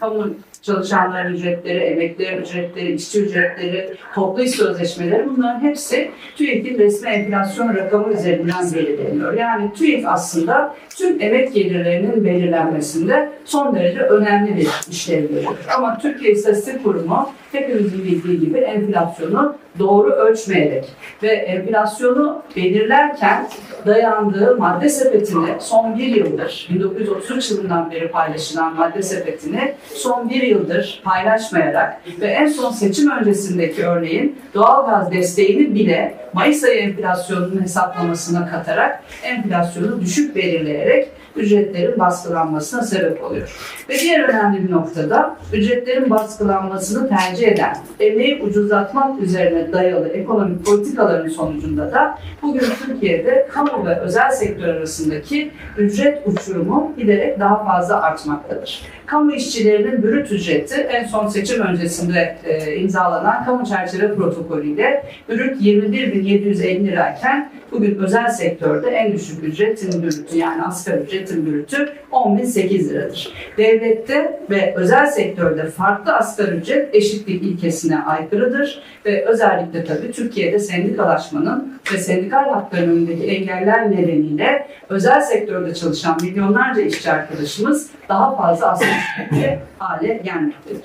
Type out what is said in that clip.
kamu çalışanların ücretleri, emeklilerin ücretleri, işçi ücretleri, toplu iş sözleşmeleri bunların hepsi TÜİK'in resmi enflasyon rakamı üzerinden belirleniyor. Yani TÜİK aslında tüm emek gelirlerinin belirlenmesinde son derece önemli bir işlev görüyor. Ama Türkiye İstatistik Kurumu hepimizin bildiği gibi enflasyonu doğru ölçmeyerek ve enflasyonu belirlerken dayandığı madde sepetini son bir yıldır, 1933 yılından beri paylaşılan madde sepetini son bir yıldır paylaşmayarak ve en son seçim öncesindeki örneğin doğalgaz desteğini bile Mayıs ayı enflasyonunun hesaplamasına katarak enflasyonu düşük belirleyerek ücretlerin baskılanmasına sebep oluyor. Ve diğer önemli bir noktada ücretlerin baskılanmasını tercih eden, emeği ucuzlatmak üzerine dayalı ekonomik politikaların sonucunda da bugün Türkiye'de kamu ve özel sektör arasındaki ücret uçurumu giderek daha fazla artmaktadır. Kamu işçilerinin brüt ücreti en son seçim öncesinde e, imzalanan kamu çerçeve protokolüyle brüt 21.750 lirayken bugün özel sektörde en düşük ücretin brütü yani asgari ücretin brütü 10.008 liradır. Devlette ve özel sektörde farklı asgari ücret eşitlik ilkesine aykırıdır ve özellikle tabii Türkiye'de sendikalaşmanın ve sendikal hakların önündeki engeller nedeniyle özel sektörde çalışan milyonlarca işçi arkadaşımız daha fazla asgari ücretli hale gelmektedir.